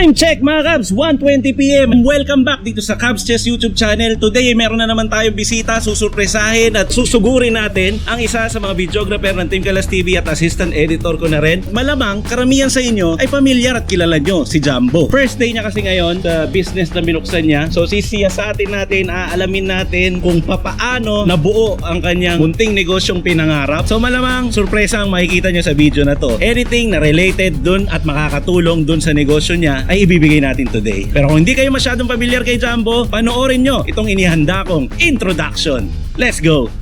Time check mga Cubs, 1.20pm. Welcome back dito sa Cubs Chess YouTube channel. Today, meron na naman tayong bisita, susurpresahin at susugurin natin ang isa sa mga videographer ng Team Kalas TV at assistant editor ko na rin. Malamang, karamihan sa inyo ay pamilyar at kilala nyo, si Jumbo. First day niya kasi ngayon sa business na binuksan niya. So sisiya sa atin natin, aalamin natin kung papaano nabuo ang kanyang munting negosyong pinangarap. So malamang, surpresa ang makikita nyo sa video na to. Anything na related dun at makakatulong dun sa negosyo niya ay ibibigay natin today. Pero kung hindi kayo masyadong familiar kay Jumbo, panoorin nyo itong inihanda kong introduction. Let's go!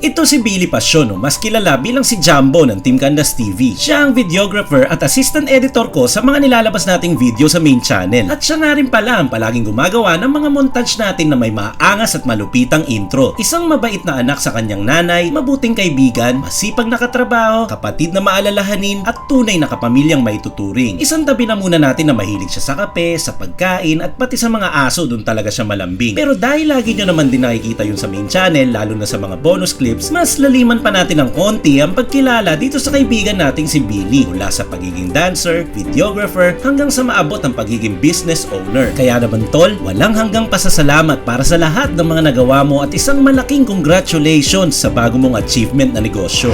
Ito si Billy Pasiono, mas kilala bilang si Jumbo ng Team Candas TV. Siya ang videographer at assistant editor ko sa mga nilalabas nating video sa main channel. At siya nga rin pala ang palaging gumagawa ng mga montage natin na may maangas at malupitang intro. Isang mabait na anak sa kanyang nanay, mabuting kaibigan, masipag na katrabaho, kapatid na maalalahanin at tunay na kapamilyang maituturing. Isang tabi na muna natin na mahilig siya sa kape, sa pagkain at pati sa mga aso doon talaga siya malambing. Pero dahil lagi nyo naman din nakikita yun sa main channel, lalo na sa mga bonus clips, mas laliman pa natin ng konti ang pagkilala dito sa kaibigan nating si Billy. Mula sa pagiging dancer, videographer, hanggang sa maabot ang pagiging business owner. Kaya naman tol, walang hanggang pasasalamat para sa lahat ng mga nagawa mo at isang malaking congratulations sa bago mong achievement na negosyo.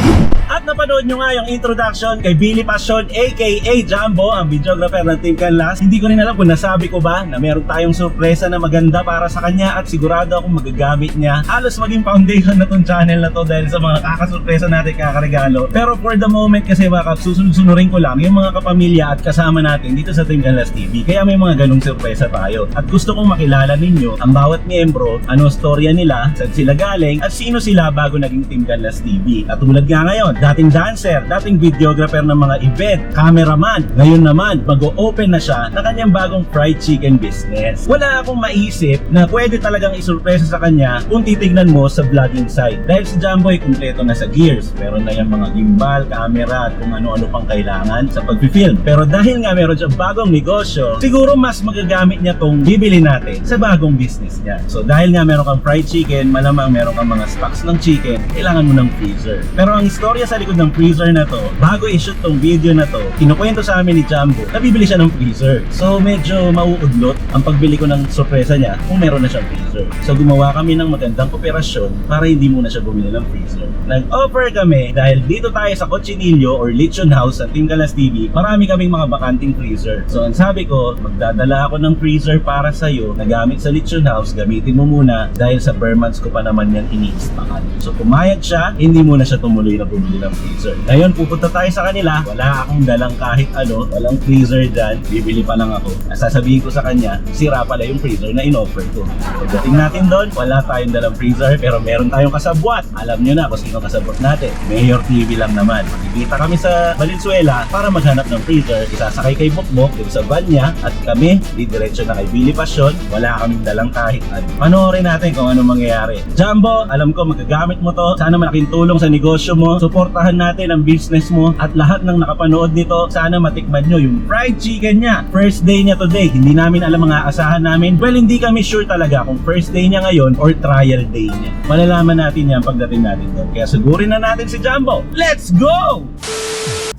Napanood nyo nga yung introduction kay Billy Passion aka Jumbo, ang videographer ng Team Canlas. Hindi ko rin alam kung nasabi ko ba na meron tayong sorpresa na maganda para sa kanya at sigurado akong magagamit niya. Halos maging foundation na tong channel na to dahil sa mga kakasurpresa natin kakaregalo. Pero for the moment kasi baka susunod-sunurin ko lang yung mga kapamilya at kasama natin dito sa Team Canlas TV. Kaya may mga ganong sorpresa tayo. At gusto kong makilala ninyo ang bawat miyembro, ano storya nila, saan sila galing, at sino sila bago naging Team Canlas TV. At tulad nga ngayon, dating dancer, dating videographer ng mga event, cameraman. Ngayon naman, mag-o-open na siya ng kanyang bagong fried chicken business. Wala akong maisip na pwede talagang isurpresa sa kanya kung titignan mo sa vlogging side. Dahil si Jumbo ay kumpleto na sa gears. Meron na yung mga gimbal, camera, at kung ano-ano pang kailangan sa pag-film. Pero dahil nga meron siyang bagong negosyo, siguro mas magagamit niya tong bibili natin sa bagong business niya. So dahil nga meron kang fried chicken, malamang meron kang mga stocks ng chicken, kailangan mo ng freezer. Pero ang istorya sa likod ng freezer na to, bago i-shoot tong video na to, kinukwento sa amin ni Jumbo na bibili siya ng freezer. So medyo mauudlot ang pagbili ko ng sorpresa niya kung meron na siyang freezer. So gumawa kami ng magandang operasyon para hindi muna siya bumili ng freezer. Nag-offer kami dahil dito tayo sa Cochinillo or Lechon House sa Team Kalas TV, marami kaming mga bakanting freezer. So ang sabi ko, magdadala ako ng freezer para sa iyo na gamit sa Lechon House, gamitin mo muna dahil sa per months ko pa naman yan ini-stockan. So pumayag siya, hindi muna siya tumuloy na bumili ng freezer. Ngayon pupunta tayo sa kanila, wala akong dalang kahit ano, walang freezer dyan, bibili pa lang ako. Sasabihin ko sa kanya, sira pala yung freezer na in-offer ko. Pagdating natin doon, wala tayong dalang freezer pero meron tayong kasabwat. Alam nyo na kung sino kasabwat natin. Mayor TV lang naman. Magkikita kami sa Valenzuela para maghanap ng freezer. Isasakay kay Bukbok dito sa van niya at kami, didiretso na kay Billy Passion. Wala kaming dalang kahit ano. Panoorin natin kung ano mangyayari. Jumbo, alam ko magagamit mo to. Sana malaking tulong sa negosyo mo. Suportahan natin ang business mo at lahat ng nakapanood nito, sana matikman nyo yung fried chicken niya. First day niya today. Hindi namin alam mga asahan namin. Well, hindi kami sure talaga kung first day niya ngayon or trial day niya. Malalaman natin yan pagdating natin doon. Kaya sugurin na natin si Jumbo. Let's go!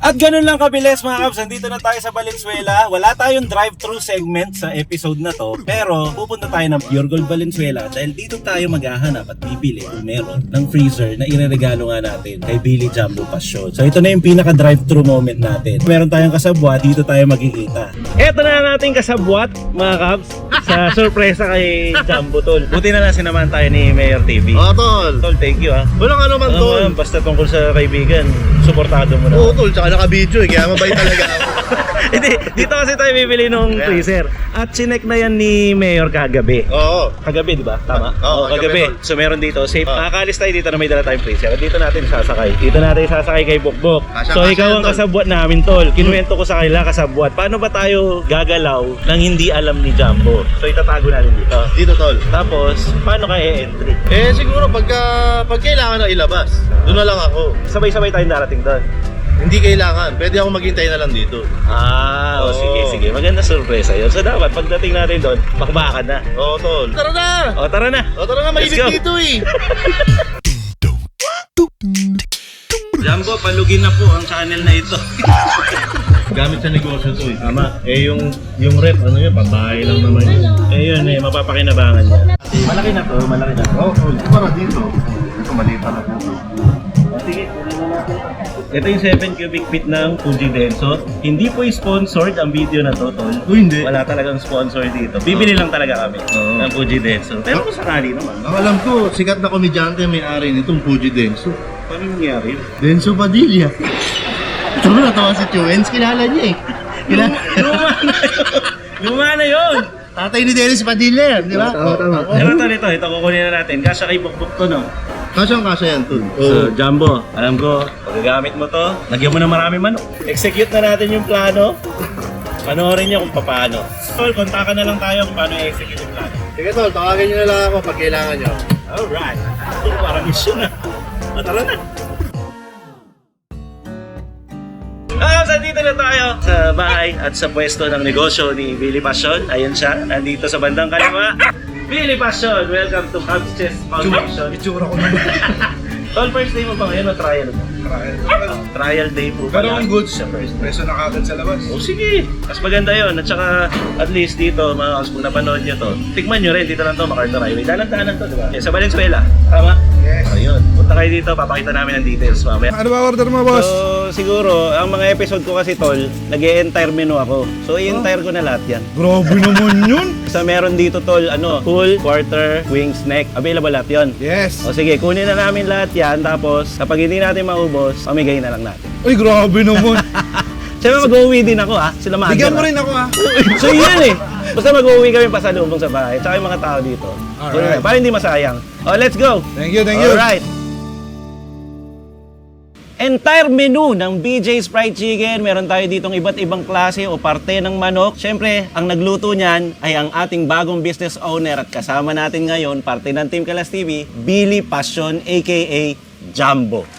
At ganun lang kabilis mga Kabs, nandito na tayo sa Valenzuela. Wala tayong drive-through segment sa episode na to, pero pupunta tayo ng Pure Gold Valenzuela dahil dito tayo maghahanap at pipili kung meron ng freezer na ireregalo nga natin kay Billy Jumbo Passion. So ito na yung pinaka drive-through moment natin. Meron tayong kasabwat, dito tayo magkikita. Ito na ang ating kasabwat mga Kabs sa sorpresa kay Jumbo Tol. Buti na lang sinamahan tayo ni Mayor TV. Oo, tol. Tol, thank you ha. Walang ano man, tol. basta tungkol sa kaibigan, suportado mo na. Oo, tol. Tsaka naka-video eh. Kaya mabait talaga ako. Hindi, dito kasi tayo bibili nung Yeah. freezer. At chinek na yan ni Mayor kagabi. Oo. Kagabi, di ba? Tama? Oo, kagabi. kagabi. So meron dito. Safe. Oo. Nakakalis tayo dito na may dala tayong freezer. At dito natin sasakay. Dito natin sasakay kay Bokbok. Kasya, so kasya ikaw yan, ang tol. kasabwat namin, tol. Kinuwento ko sa kanila kasabwat. Paano ba tayo gagalaw nang hindi alam ni Jumbo? So itatago natin dito. Dito, tol. Tapos, paano ka e-entry? Eh, siguro pagka, pag kailangan na ilabas, doon na lang ako. Sabay-sabay tayong darating doon. Hindi kailangan. Pwede ako maghintay na lang dito. Ah, o Oo. sige, sige. Maganda sorpresa yun. So dapat pagdating natin doon, bakbakan na. Oo, tol. Tara na! O tara na. O, tara na. Let's Mainit go. dito eh. Jumbo, palugin na po ang channel na ito. Gamit sa negosyo to eh. Tama. Eh yung, yung rep, ano yun, pabahay lang naman yun. Eh yun eh, mapapakinabangan niya. Malaki na to, malaki na to. Oo, oh, ito para dito. Ito, maliit na po. Sige, kunin. Ito yung 7 cubic feet ng Fuji Denso. Hindi po sponsored ang video na to, tol. Uy, hindi. Wala talagang sponsor dito. Bibili lang talaga kami Oo. ng Fuji Denso. Pero kung sakali naman, Ang alam ko, sikat na komedyante ang may-ari nitong Fuji Denso. paano nangyari yun? Denso Padilla. Ito na natawa si Chuens, kilala niya eh. Kilala. Luma na yun! Luma na yun! Tatay ni Dennis Padilla yan, di ba? Oo, tama. Pero tol, ito, ito kukunin na natin. Kasya kay Bukbuk to, no? Kasyang kasya yan, tol. So, Jumbo, alam ko, paggagamit mo to, lagyan mo ng marami manok. Execute na natin yung plano. Panoorin niyo kung paano. Tol, kontakan na lang tayo kung paano i-execute yung plano. Sige tol, tawagin niyo na lang ako pag kailangan niyo. Alright. Ito parang mission na. O, tara na. Ah, so dito na tayo sa bahay at sa pwesto ng negosyo ni Billy Passion. Ayun siya, nandito sa bandang kaliwa. Billy Passion, welcome to Cubs Chess Foundation. Itsura ko naman. Tol, first day mo ba ngayon o trial mo? Trial day po Pero pala ang goods, sa first day. preso na kagad sa labas. Oh, sige. Mas maganda yon At saka, at least dito, mga kaos, kung napanood nyo to, tikman nyo rin, dito lang to, MacArthur Highway. Dalan-dalan to, di ba? Yeah, sa Valenzuela. Tama? Yes. Ayun. Punta kayo dito, papakita namin ang details mamaya. Ano ba order mo, boss? So, siguro, ang mga episode ko kasi, Tol, nag entire menu ako. So, i-entire ko na lahat yan. Grabe naman yun. Sa meron dito, Tol, ano, full, quarter, wings, neck. Available lahat yon. Yes. O sige, kunin na namin lahat yan. Tapos, kapag hindi natin maubos, pamigay na lang natin. Uy, grabe naman. Siyempre mag-uwi din ako ha. Sila maaga. Bigyan mo rin ako, ha? so yun eh. Basta mag-uwi kami pasalubong sa bahay. Tsaka yung mga tao dito. Alright. Para hindi masayang. Oh, let's go. Thank you, thank you. Alright. Entire menu ng BJ's Fried Chicken. Meron tayo ditong iba't ibang klase o parte ng manok. Siyempre, ang nagluto niyan ay ang ating bagong business owner at kasama natin ngayon, parte ng Team Kalas TV, Billy Passion aka Jumbo.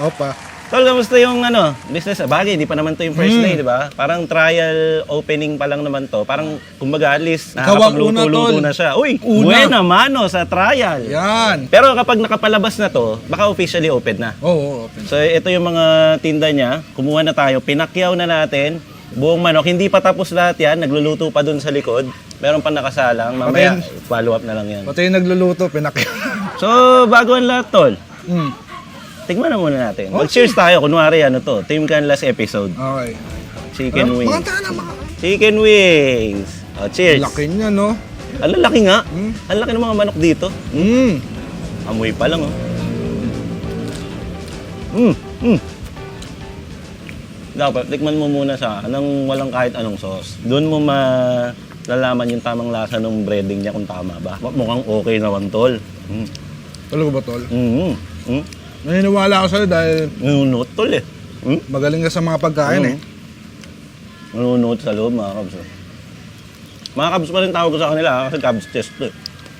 Opa. Tol, kamusta yung ano, business? Bagay, di pa naman to yung first Hmm. day, di ba? Parang trial opening pa lang naman to. Parang, kumbaga, at least, Ikaw ang una, nakakapagluto-luto tol. na siya. Uy, Una. buena mano sa trial. Yan. Pero kapag nakapalabas na to, baka officially open na. Oo, oh, open. So, ito yung mga tinda niya. Kumuha na tayo. Pinakyaw na natin. Buong manok. Hindi pa tapos lahat yan. Nagluluto pa dun sa likod. Meron pa nakasalang. Mamaya, Patayin. follow up na lang yan. Pati yung nagluluto, pinak... So, bago ang lahat, tol. hmm. Tignan na muna natin. Mag-cheers tayo. Kunwari, ano to? Team Can last episode. Okay. Chicken Ano? wings. Mga. Chicken wings. Oh, cheers. Laki niya, no? Ang laki nga. Hmm. Ang laki ng mga manok dito. Hmm. Amoy pa lang, oh. Mm, mm. Dapat, tikman mo muna sa nang walang kahit anong sauce. Doon mo malalaman yung tamang lasa ng breading niya kung tama ba. Mukhang okay naman, tol. Mm. Talaga ba, tol? Mm. Mm. Naniniwala ako sa'yo dahil Nununot, tol, eh. Mm. magaling ka sa mga pagkain, eh. Nununot sa loob, mga kabs. eh. Mga kabs pa rin tawag ko sa kanila, ah, kasi kabs test to, eh.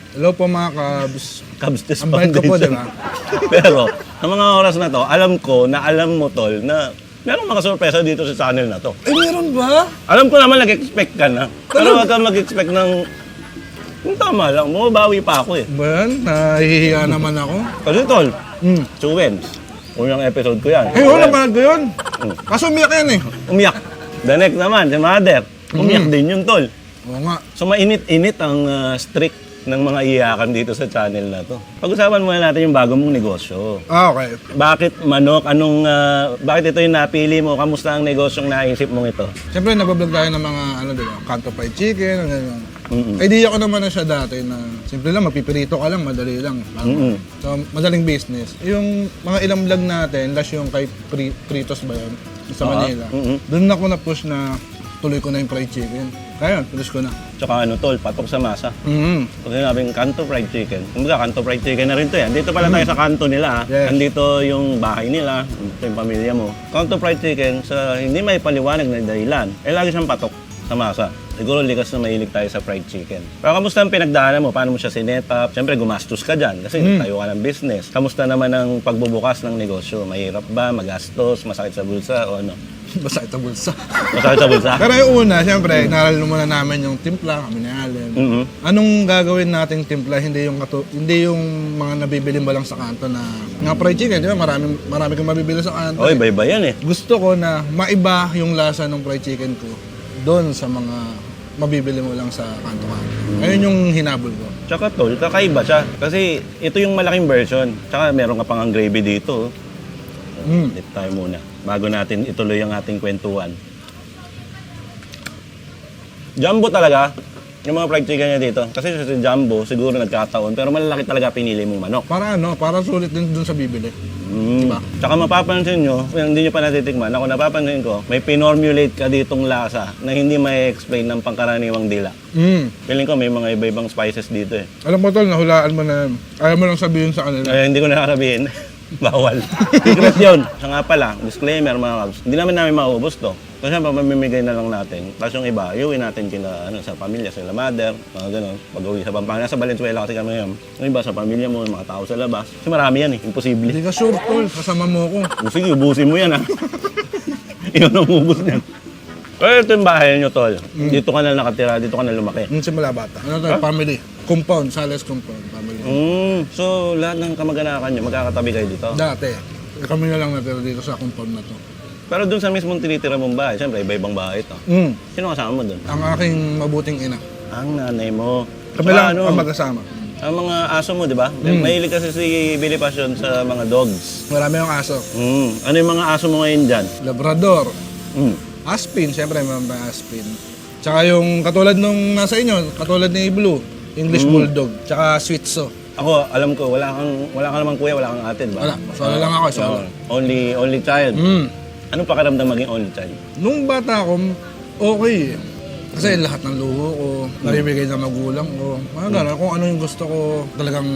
Hello po, mga kabs. Cubs Test Ang bait ko po, Foundation. di ba? Pero, sa mga oras na to, alam ko na alam mo, Tol, na meron mga sorpresa dito sa channel na to. Eh, meron ba? Alam ko naman nag-expect ka na. Pero huwag kang mag-expect ng... Yung tama lang, bumabawi pa ako eh. Ba yan? Nahihiya naman ako. Kasi Tol, Hmm. Chuwens, unang episode ko yan. Eh, wala pa ko yun. Hmm. Kaso umiyak yan, eh. Umiyak. The next naman, si Mother. Umiyak Mm. din yun, Tol. Oo nga. So mainit-init ang ah, streak ng mga iyakan dito sa channel na to. Pag-usapan muna natin yung bago mong negosyo. Ah, okay. Bakit manok? Anong ah, bakit ito yung napili mo? Kamusta ang negosyong naisip mong ito? Siyempre, nagbablog tayo ng mga, ano diba, kanto fried chicken, ang ganyan. Mm-mm. Idea ko naman na siya dati na simple lang, magpipirito ka lang, madali lang. Mm-mm. So, madaling business. Yung mga ilang vlog natin, last yung kay Pri- Pritos ba yun? Sa Ah, Manila. mm-mm. Doon ako na-push na tuloy ko na yung fried chicken. Kaya, push ko na. Tsaka ano tol, patok sa masa. Mm-hmm. Pag sinabing kanto fried chicken, kumbaga kanto fried chicken na rin to yan. Dito pala tayo sa kanto nila. ah. Yes. Andito yung bahay nila, ito yung pamilya mo. Kanto fried chicken, sa hindi may paliwanag na dahilan, eh lagi siyang patok. sa masa. Siguro likas na mahilig tayo sa fried chicken. Pero kamusta ang pinagdaanan mo? Paano mo siya sinet up? Siyempre, gumastos ka dyan kasi tayo ka ng business. Kamusta naman ang pagbubukas ng negosyo? Mahirap ba? Magastos? Masakit sa bulsa? O ano? Basta ito bulsa. Masakit sa bulsa? Pero yung una, siyempre, inaral muna namin yung timpla, kami ni Allen. Mhm. Anong gagawin nating timpla? Hindi yung katu- hindi yung mga nabibili mo lang sa kanto na nga fried chicken, di ba? Marami, marami kang mabibili sa kanto. Oy, iba-iba yan eh. Gusto ko na maiba yung lasa ng fried chicken ko doon sa mga mabibili mo lang sa kanto-kanto. Ayun yung hinabol ko. Tsaka tol, kakaiba siya. Kasi ito yung malaking version. Tsaka meron ka pang ang gravy dito. oh. Mm. Dito tayo muna. Bago natin ituloy ang ating kwentuhan. Jumbo talaga. Yung mga fried chicken niya dito. Kasi sa Jumbo, siguro nagkataon. Pero malalaki talaga pinili mong manok. Para ano, para sulit din doon sa bibili. Mm. Diba? Tsaka mapapansin nyo, kung hindi nyo pa natitikman, ako napapansin ko, may pinormulate ka ditong lasa na hindi may explain ng pangkaraniwang dila. Mm. Feeling ko may mga iba-ibang spices dito eh. Alam mo tol, nahulaan mo na, ayaw mo lang sabihin sa kanila. Eh, hindi ko nakakabihin. Bawal. Secret yun. Siya nga pala, disclaimer mga kabs, hindi naman namin maubos to. Kasi syempre, mamimigay na lang natin. Tapos yung iba, iuwi natin kina, ano, sa pamilya, sa mother, mga ganun. Pag uwi sa Pampanga, sa Valenzuela kasi kami ngayon. Yung iba sa pamilya mo, yung mga tao sa labas. Kasi marami yan eh, imposible. Hindi ka sure tol, kasama mo ko. O, Sige, ubusin mo yan ha. Yun ang ubus niyan. Pero ito yung bahay nyo, tol. Dito ka na nakatira, dito ka na lumaki. Yung simula bata. Ano to, family. Compound, Sales compound, family. Mm, so, lahat ng kamag-anakan nyo, magkakatabi kayo dito? Dati, kami na lang natira dito sa compound na to. Pero dun sa mismong tinitira mong bahay, siyempre iba-ibang bahay ito. Mm. Sino kasama mo dun? Ang aking mabuting ina. Ang nanay mo. Kami Tsaka lang ano, ang magkasama. ang mga aso mo, di ba? Mahilig kasi si Billy Passion sa mga dogs. Marami yung aso. Mm. Ano yung mga aso mo ngayon dyan? Labrador, Mm. Aspin, siyempre may mga Aspin. Tsaka yung katulad nung nasa inyo, katulad ni Blue, English Bulldog, tsaka Switzo. Ako, alam ko, wala kang, wala kang naman kuya, wala kang di ba? Wala, solo lang ako, solo. Oo. only, only child. Mm. Anong pakiramdam maging only child? Nung bata ako, okay eh. Kasi lahat ng luho ko, nabibigay ng magulang ko. Mga gano'n, kung ano yung gusto ko, talagang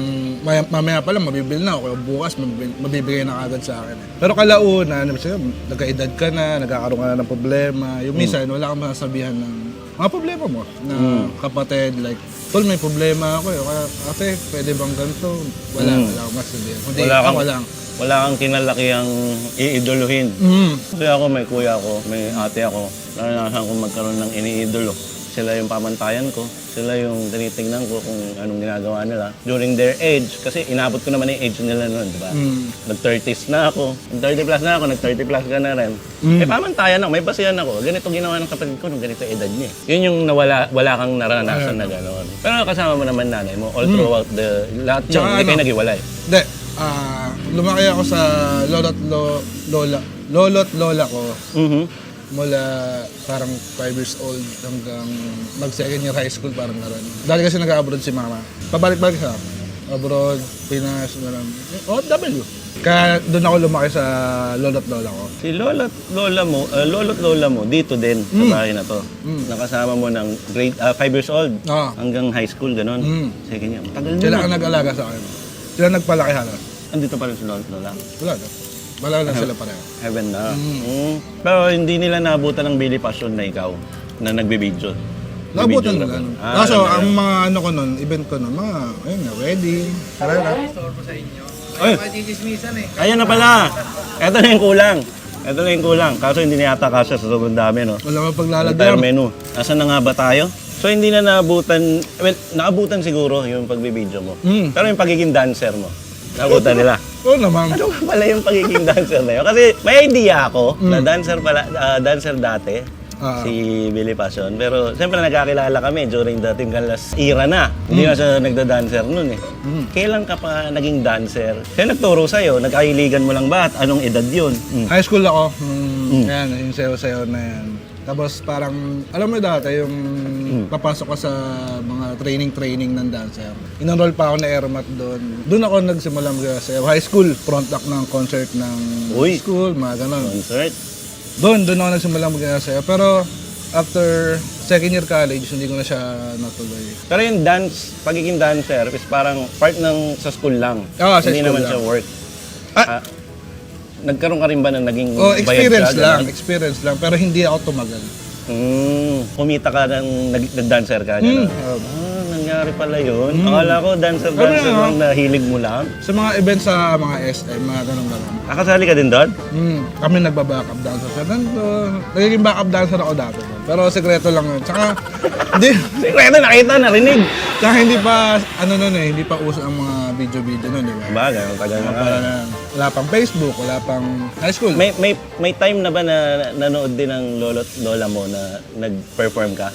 maya, mamaya pa lang mabibili na ako. Bukas mabibigay, mabibigay na agad sa akin. eh. Pero kalaunan, sabi, nagkaedad ka na, nagkakaroon ka na ng problema. Yung minsan, wala kang masasabihan ng mga problema mo na kapatid, like, Tol, may problema ako eh. Kaya, ate, pwede bang ganito? Wala, wala akong masasabihan. Kundi, Wala kang, ako lang. wala kang kinalakihang iidoluhin. Mm. Kasi ako, may kuya ako, may ate ako. Naranasan ko magkaroon ng iniidolo. Sila yung pamantayan ko. Sila yung tinitingnan ko kung anong ginagawa nila. During their age, kasi inabot ko naman yung age nila noon, di ba? Mm. Nag-30s na ako. Nag-30 plus na ako, nag-30 plus ka na rin. Eh, pamantayan ako, may basihan ako. Ganito ginawa ng kapatid ko nung ganito edad niya. Yun yung nawala, wala kang naranasan na gano'n. Pero kasama mo naman nanay mo, all throughout the, lahat yun, Tsaka hindi kayo ano, naghiwalay. Hindi. Ah, lumaki ako sa lolo't lo, lola. Lolo't lola ko Mhm. Mula parang 5 years old hanggang mag second year high school parang gano'n. Dati kasi nag-abroad si mama. Pabalik-balik siya. Abroad, Pinas, gano'n. OFW. Kaya doon ako lumaki sa lolo't lola ko. Si lola at lola mo, uh, lolo at lola mo, dito din sa bahay na to. Nakasama mo ng grade 5 years old Ah. hanggang high school, ganun. Mm. Second year. Tagal Sila na. ang nag-alaga sa akin. Sila nagpalaki halos. Andito pa rin si lola at lola. Wala na. Wala na sila pareho. Heaven na. Mm. Pero hindi nila naabutan ng Billy Passion na ikaw na nagbibideo. Nabutan nila. ano. Ah, Kaso, alam ang mga ano ko nun, event ko nun, mga, ayun nga, wedding, karera. Ay, Ayun na pala. Ito na yung kulang. Ito na yung kulang. Kaso hindi na yata kasya sa sobrang dami, no? Wala Entire paglalagyan. menu. Nasaan na nga ba tayo? So hindi na naabutan, well, naabutan siguro yung pagbibideo mo. Mm. Pero yung pagiging dancer mo, naabutan nila. Oo naman. Ano nga pala yung pagiging dancer na yun? Kasi may idea ako na dancer pala, ah, dancer dati, Ah. si Billy Passion. Pero siyempre nagkakilala kami during the Team Canlas era na. Hindi na siya nagda-dancer noon eh. Kailan ka pa naging dancer? Kaya nagturo sa'yo, nagkahiligan mo lang ba at anong edad yun? Mm. High school ako. Mm. Yan, yung sayo-sayo na yan. Tapos parang, alam mo dati, yung papasok ka sa mga training-training ng dancer. Inenroll pa ako na Aeromat doon. Doon ako nagsimula mag-sayo. High school, front act ng concert ng Uy. school, mga ganon. Concert? Doon, doon ako nagsimula mag-sayo. Pero after second year college, hindi ko na siya natuloy. Pero yung dance, pagiging dancer is parang part ng sa school lang. Oo, sa Hindi school naman lang. siya work. Ah! Ah, nagkaroon ka rin ba ng naging Oh, bayad experience ka, lang, ganun? experience lang. Pero hindi ako tumagal. Mm, kumita ka ng nag- nag-dancer ka, gano'n? Mm. Ah, nangyari pala yun. Akala ko dancer-dancer Ano yun, lang na hilig mo lang. Sa mga events sa mga SM, mga ganun ganun. Akasali ka din doon? Hmm, kami nagba-backup dancer sa ganito. Nagiging backup dancer ako dati. Pero sekreto lang yun. Tsaka, hindi, Sikreto, nakita, narinig. tsaka hindi pa, ano nun eh, hindi pa uso ang mga video-video nun, di ba? Bagay, ang tagal na nga. Wala, na, wala pang Facebook, wala pang high school. May, may, may time na ba na nanood din ng lolo't lola mo na nag-perform ka?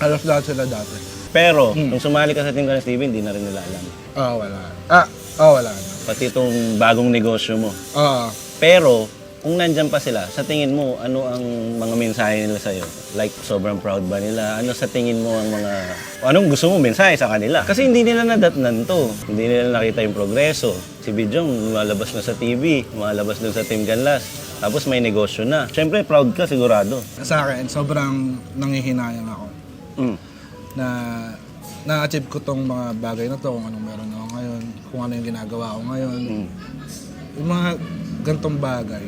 Halos lahat sila dati. Pero, nung sumali ka sa Team Ganas TV, hindi na rin nila alam. Ah, wala. Ah, ah, wala. Pati itong bagong negosyo mo. Ah, Pero, kung nandyan pa sila, sa tingin mo, ano ang mga mensahe nila sa'yo? Like, sobrang proud ba nila? Ano sa tingin mo ang mga... Anong gusto mo mensahe sa kanila? Kasi hindi nila nadatnan to. Hindi nila nakita yung progreso. Si Bidyong lumalabas na sa TV, lumalabas dun sa Team Ganlas. Tapos may negosyo na. Siyempre, proud ka sigurado. sa akin, sobrang nangihinayang ako Mm. na na-achieve ko tong mga bagay na to, kung anong meron ako ngayon, kung ano yung ginagawa ko ngayon. Mm. Yung mga gantong bagay.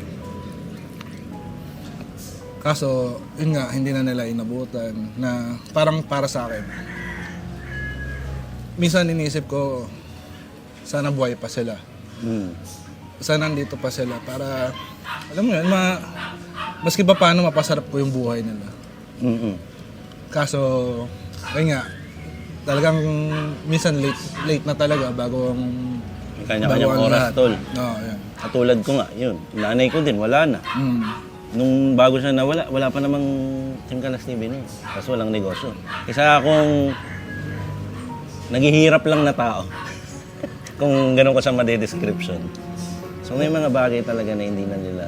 Kaso, yun nga, hindi na nila inabutan na parang para sa akin. Minsan iniisip ko, sana buhay pa sila. Mm. Sana nandito pa sila para, alam mo yun, ma, maski pa paano mapasarap ko yung buhay nila. Mm-mm. Kaso, ayun nga, talagang minsan late, late na talaga bago ang kanya-kanyang oras, lahat. tol. Oo, yan. Katulad ko nga, yun. Nanay ko din, wala na. Mm. Nung bago siya nawala, wala pa namang Team Kalas TV nun. Kasi walang negosyo. Isa akong naghihirap lang na tao. Kung ganun ko siya made-description. So may mga bagay talaga na hindi na nila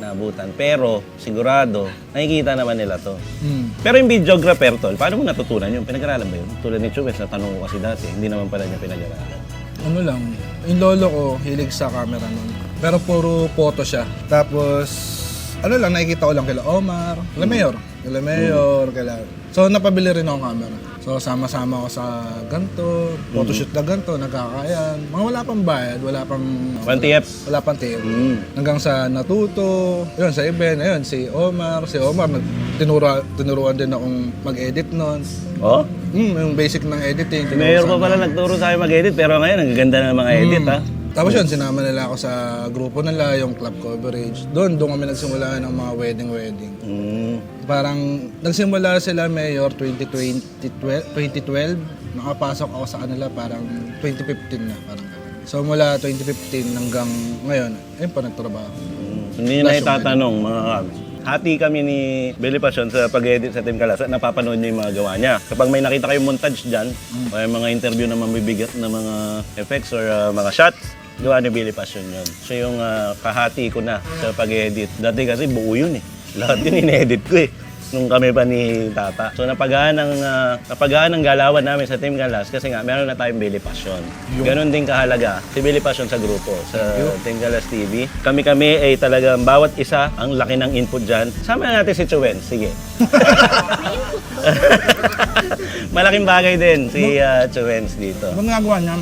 naabutan. Pero sigurado, nakikita naman nila to. Mm. Pero yung videographer, tol, paano mo natutunan yun? Pinag-aralan ba yun? Tulad ni Chubes, natanong ko kasi dati, hindi naman pala niya pinag-aralan. Ano lang, yung lolo ko, hilig sa camera nun. Pero puro photo siya. Tapos, ano lang, nakikita ko lang kila Omar, kila Mayor. Kila Mayor, kila... So, napabili rin ako camera. So, sama-sama ako sa ganto, photoshoot na ganto, nagkakayan. Mga wala pang bayad, wala pang... 20F. Wala pang tip. Mm. Hanggang sa natuto, yun, sa event, ayun, si Omar, si Omar, nag, tinuro, tinuruan din akong mag-edit nun. Oh? Hmm, yung basic ng editing. Mayor pa pala nagturo sa akin mag-edit, pero ngayon, ang gaganda ng mga edit, ha? Tapos yun, sinama nila ako sa grupo nila, yung club coverage. Doon, doon kami nagsimula ng mga wedding-wedding. Mm. Parang nagsimula sila Mayor 2020, 2012. Nakapasok ako sa kanila parang 2015 na. Parang ganun. So mula 2015 hanggang ngayon, ayun pa nagtrabaho. Mm. Hindi na itatanong, mga kami. Hati kami ni Billy Passion sa pag-edit sa Team Kalas at napapanood niyo yung mga gawa niya. Kapag may nakita kayong montage dyan, o yung mga interview na mabibigat na mga effects or uh, mga shots, gawa ni Billy Passion yun. Siya yung uh, kahati ko na sa pag-edit. Dati kasi buo yun eh. Lahat yun in-edit ko eh nung kami pa ni Tata. So napagaan ng uh, napagaan ng galawan namin sa Team Galas kasi nga meron na tayong Billy Passion. Ganon din kahalaga si Billy Passion sa grupo sa Team Galas TV. Kami-kami ay talagang bawat isa ang laki ng input diyan. Sama na natin si Chuwen. Sige. Malaking bagay din si uh, Chuwens dito. Ano nagawa niya?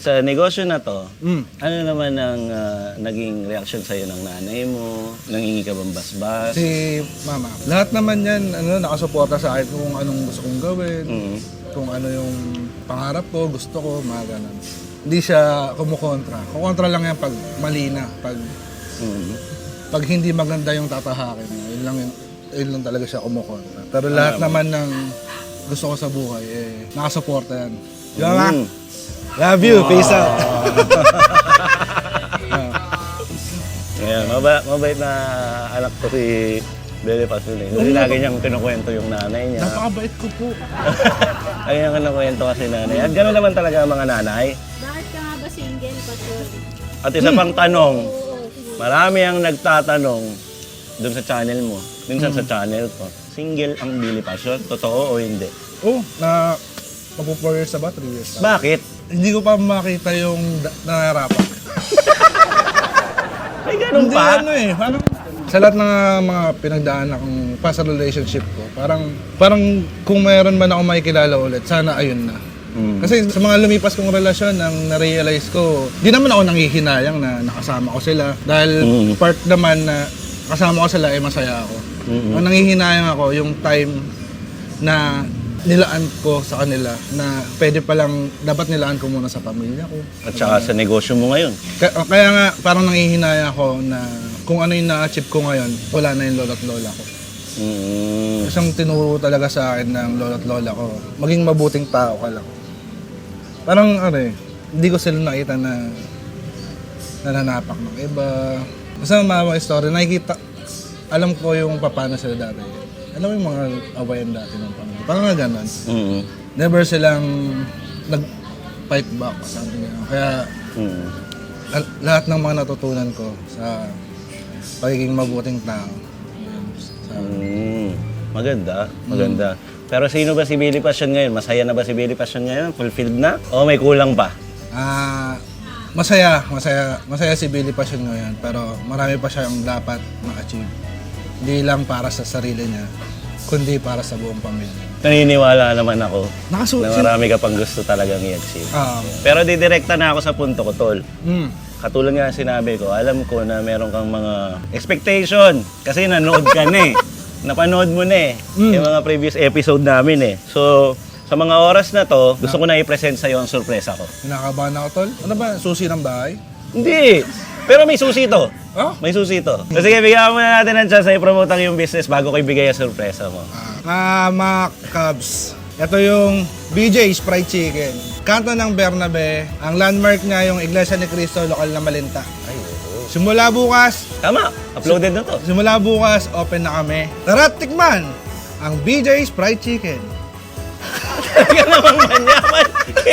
Sa negosyo na to, Mm. ano naman ang uh, naging reaction sa'yo ng nanay mo? Nangingi ka bang basbas? Si Mama. Lahat naman yan, ano, nakasuporta sa akin kung anong gusto kong gawin. Mm. Kung ano yung pangarap ko, gusto ko, mga ganun. Hindi siya kumukontra. Kukontra lang yan pag mali na. Pag, Mm. pag hindi maganda yung tatahakin. Yun lang, yun, yun lang talaga siya kumukontra. Pero lahat naman ng gusto ko sa buhay, eh, nakasuporta yan. Di ba, Ma? Mm. Love you. Peace out. Ayan, maba, mabait na anak ko si Bebe Pasul eh. Kasi lagi niyang kinukwento yung nanay niya. Napakabait ko po. Lagi niyang kinukwento kasi nanay. At gano'n naman talaga ang mga nanay. Bakit ka nga ba single, Pastor? At isa pang tanong, Oo. marami ang nagtatanong dun sa channel mo. Minsan sa channel ko, single ang Billy Passion? Totoo o hindi? Oh, na magpo 4 years na ba? 3 years na. Bakit? Hindi ko pa makita yung da- nararapat. Ay, ganun Hindi pa? ano eh, parang sa lahat ng mga pinagdaan akong pa sa relationship ko, parang parang kung mayroon man ako makikilala ulit, sana ayun na. Mm. Kasi sa mga lumipas kong relasyon, ang na-realize ko, di naman ako nanghihinayang na nakasama ko sila. Dahil Mm. part naman na kasama ko sila, eh masaya ako. Mhm. Ang nangihinayang ako, yung time na nilaan ko sa kanila na pwede palang dapat nilaan ko muna sa pamilya ko. At saka sa negosyo mo ngayon. Kaya, kaya nga parang nangihinayang ako na kung ano yung na-achieve ko ngayon, wala na yung lolo't lola ko. Mm. Isang tinuro talaga sa akin ng lolo't lola ko, maging mabuting tao ka lang. Parang ano eh, hindi ko sila nakita na nananapak ng iba. Basta mga story, nakikita, alam ko yung paano sila dati. Alam mo yung mga awayan dati ng pamilya. Parang nga ganun. Mm. Never silang nag-fight back something. ganun. Kaya Mm. al- lahat ng mga natutunan ko sa pagiging mabuting tao. Sa, Mm. Maganda, maganda. Pero sino ba si Billy Passion ngayon? Masaya na ba si Billy Passion ngayon? Fulfilled na? O may kulang pa? Ah, masaya, masaya, masaya si Billy Passion ngayon, pero marami pa siyang dapat ma-achieve. Hindi lang para sa sarili niya, kundi para sa buong pamilya. Naniniwala naman ako Nakasu... na marami ka pang gusto talagang i-achieve. Ah, Pero didirekta na ako sa punto ko, Tol. mm, Katulad nga sinabi ko, alam ko na meron kang mga expectation. Kasi nanood ka na eh. Napanood mo na eh. Mm. Yung mga previous episode namin eh. So, sa mga oras na to, gusto ko na i-present sa'yo ang sorpresa ko. kinakabahan ako, tol. Ano ba, susi ng bahay? Hindi! Pero may susi to. Oh? May susi to. So, sige, bigyan mo na natin ng chance na i-promote ang iyong business bago ko ibigay ang sorpresa mo. Ah, mga Cubs. Ito yung BJ's Fried Chicken. Kanto ng Bernabe. Ang landmark niya yung Iglesia ni Cristo, lokal na Malinta. Ay, oo. Simula bukas, Tama, uploaded na to. simula bukas, open na kami. Tara, tikman ang BJ's Fried Chicken. Talaga namang manyaman.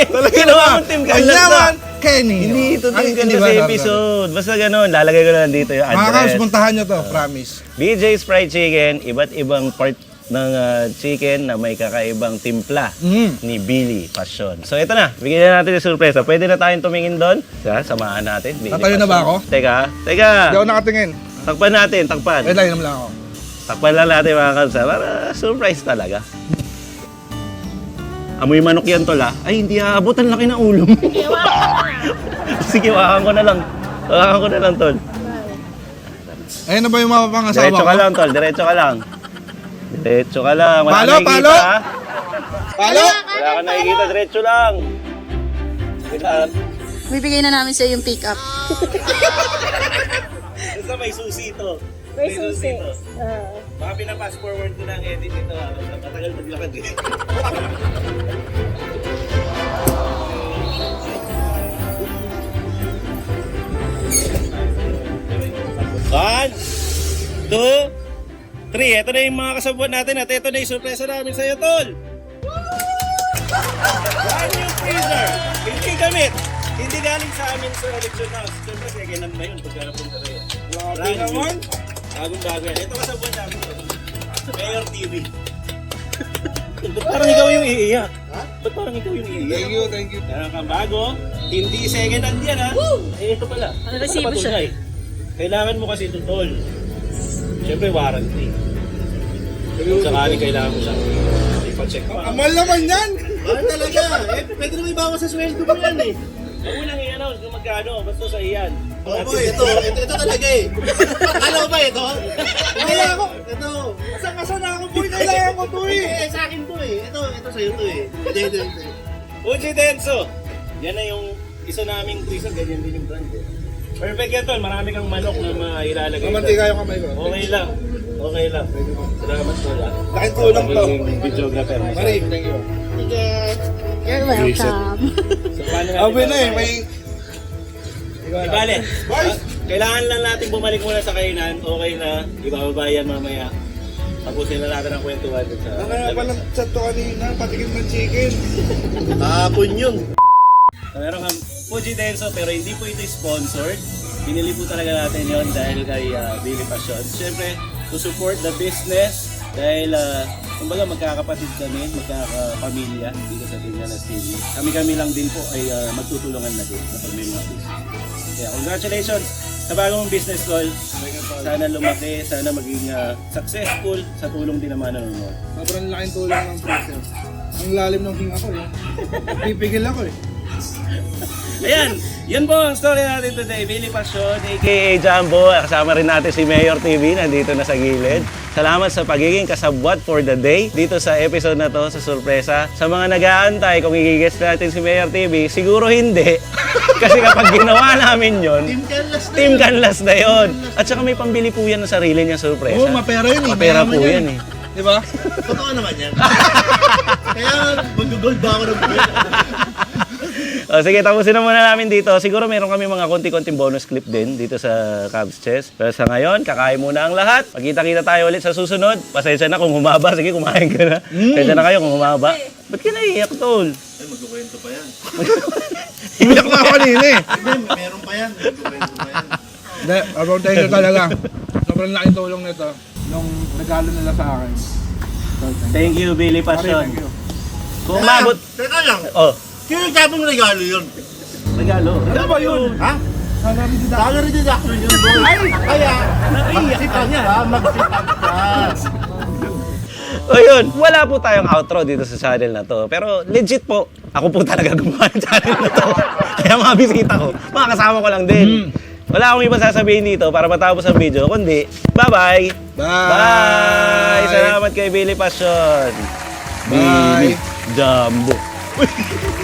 Talaga namang team ka Manyaman, Kenny. Hindi ito Ay, team hindi ka ba, sa Dr. episode. Basta ganun, lalagay ko na lang dito yung Mga Cubs, address. puntahan nyo to, promise. BJ's Fried Chicken, iba't ibang part ng ah, chicken na may kakaibang timpla Mm. ni Billy Passion. So ito na, bigyan na natin yung sorpresa. Pwede na tayong tumingin doon. Sa, samahan natin. Billy Tatayo na ba ako? Teka, teka. Hindi ako nakatingin. Takpan natin, takpan. Wait lang, inom lang ako. Takpan lang natin mga kalsa. Para surprise talaga. Amoy manok yan tol ah. Ay, hindi aabot. Ang laki ng ulo mo. Sige, wakan ko na lang. Wakan ko na lang tol. Ayun na ba yung mapapangasawa Diretso ko? ka lang tol. Diretso ka lang. Diretso ka lang. Wala Palo, nakikita, palo! ah. Palo! Wala ka nakikita. Diretso lang. Kita. Bibigay na namin sa yung pick up. Basta may susi to. May susi. to. Ah. Baka pinapass forward ko na ang edit ito. Matagal maglakad eh. One, two, three. Ito na yung mga kasabuan natin at ito na yung sorpresa namin sa'yo, Tol. Brand new freezer. Hindi gamit. Hindi galing sa amin sa election house. Siyempre, second hand na yun pagka napunta sa'yo. Brand new. Bagong bago yan. Ito kasabuan namin. Mayor TV. Ba't parang ikaw yung iiyak? Ha? Ba't parang ikaw yung iiyak? Thank you, thank you. Meron kang bago, hindi second hand yan ha. Eh, ito pala. Ano resibo siya? Kailangan mo kasi ito tol. Siyempre warranty. Kung sakali kailangan mo siya. Ipacheck pa. Amal naman yan! Ah, talaga. Eh, pwede naman ibawas sa sweldo mo yan eh. Huwag lang i-announce kung magkano. Basta sa iyan. Opo, ito, ito, ito talaga eh. Alam mo ba ito? Kailangan ko. Ito. Asa na ako, boy? Kailangan ko to Eh, sa akin to eh. Ito, ito sa'yo to eh. Hindi, hindi, hindi. Uji Denso. Yan na yung isa naming freezer. Ganyan din yung brand eh. Perfect yan tol. Marami kang manok na mailalagay. Mamantika yung kamay ko. Okay lang. Okay lang. Salamat po lang. Laking tulong to. Videographer. Marie, thank you. Sige. You're welcome. So, paano natin Abi na eh, may... Di bale. Boys! ah, Kailangan lang natin bumalik muna sa kainan. Okay na. Ibababa yan mamaya. Tapusin na natin ang kwentuhan dun sa... Ang kaya palang chat to kanina, patikim ng chicken. Tapon yun. So, meron kang Fuji Denso pero hindi po ito sponsored. Pinili po talaga natin yon dahil kay uh, Billy Passion. Siyempre, to support the business dahil uh, kumbaga magkakapatid kami, magkakapamilya dito sa Tinganas TV. Kami-kami lang din po ay uh, magtutulungan na din kapag may mga. Kaya congratulations sa bagong business call. Sana lumaki, sana maging uh, successful sa tulong din naman ng nanonood. Sobrang laking tulong ng freezer. Ang lalim ng hinga ko eh. Pipigil ako eh. Ayan, yan po ang story natin today. Billy Passion, aka Jumbo. Kasama rin natin si Mayor TV, nandito na sa gilid. Salamat sa pagiging kasabwat for the day dito sa episode na to sa sorpresa. Sa mga nag-aantay kung i-guess natin si Mayor TV, siguro hindi. Kasi kapag ginawa namin yon, Team Canlas na Team yun. Canlas na yon. At saka may pambili po yan ng sarili niya sorpresa. Oo, mapera yun eh. Mapera Mayaman po yan eh. Di ba? Totoo naman yan. Kaya mag-gold ba ako ng O, sige, tapusin na muna namin dito. Siguro meron kami mga konti-konting bonus clip din dito sa Cubs Chess. Pero sa ngayon, kakain muna ang lahat. Magkita-kita tayo ulit sa susunod. Pasensya na kung humaba. Sige, kumain ka na. Pasensya na kayo kung humaba. Ba't ka naiiyak, tol? Ay, magkukwento pa yan. Iyak na ako kanina eh. Hindi, meron pa yan. Magkukwento pa yan. Hindi, abang thank you talaga. Sobrang laking tulong nito. Nung regalo nila sa akin. So, thank you. Thank you, Billy Passion. thank you. Kung umabot... Teka lang. Oh, Sino sabong regalo yun? regalo. Ano ba yun? Ha? Salary deduction yun, boy. Kaya, magsipag ka, magsipag ka. O yun, wala po tayong outro dito sa channel na to. Pero legit po, ako po talaga gumawa ng channel na to. Kaya mga bisita ko, mga kasama ko lang din. Wala akong ibang sasabihin dito para matapos ang video, kundi bye-bye! Bye! Bye! Salamat kay Billy Passion! Bye! Billy Jumbo!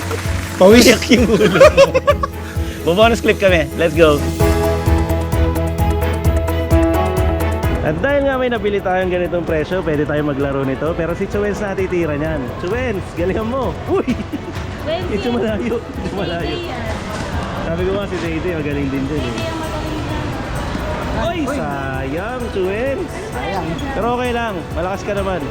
Pawis. Iyak yung ulo mo. Bonus clip kami. Let's go! At dahil nga may nabili tayong ganitong presyo, pwede tayo maglaro nito. Pero si Chuwens na titira niyan. Chuwens, galingan mo! Uy! Medyo malayo. Medyo malayo. Sabi ko nga si Dede, magaling din din eh. Uy, sayang, Chuwens! Sayang. Pero okay lang, malakas ka naman.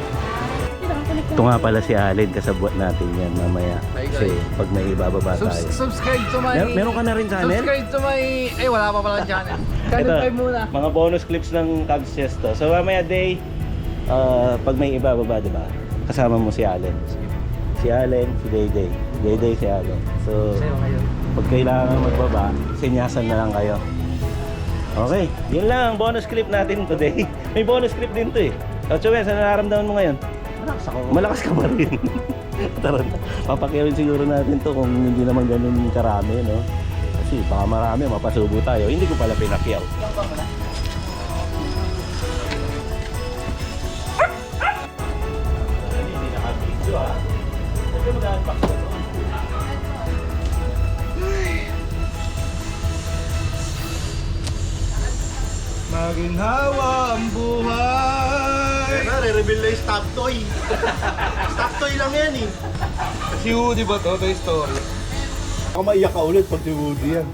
Ito nga pala si Alin, kasabwat natin yan mamaya. Kasi pag may ibababa tayo. Subs- subscribe to my... Mer- meron ka na rin channel? Subscribe to my... Ay, wala pa pala channel. Channel 5 muna. mga bonus clips ng Cubs Chess to. So mamaya day, ah, pag may ibababa, di ba? Kasama mo si Allen. Si Allen, si Dayday. Dayday, si Allen. So, Sa'yo ngayon. pag kailangan magbaba, sinyasan na lang kayo. Okay, yun lang ang bonus clip natin today. May bonus clip din to eh. O Chuwes, ano nararamdaman mo ngayon? Malakas ako. Malakas ka pa rin. Tara na. Papakiyawin siguro natin to kung hindi naman ganun karami, no? Kasi baka marami, mapasubo tayo. Hindi ko pala to. Maginhawa ang buhay. Re-reveal na yung stop toy. stop toy lang yan eh. Si Woody ba to? Toy Story. Ako maiyak ka ulit pag si Woody yan.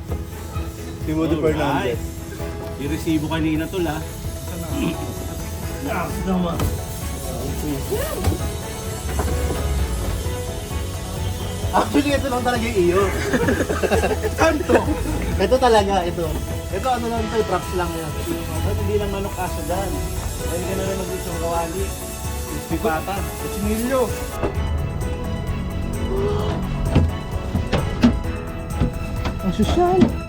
Si Woody Fernandez. Yung resibo kanina tol ah. Yes naman. Actually, ito lang talaga yung iyo. Kanto. ito talaga, ito. Ito ano lang ito, props lang yan. Hindi lang manok kaso dyan? Dahil ka na rin mag-isang kawali. Crispy pata. Chinilyo. Ang sosyal.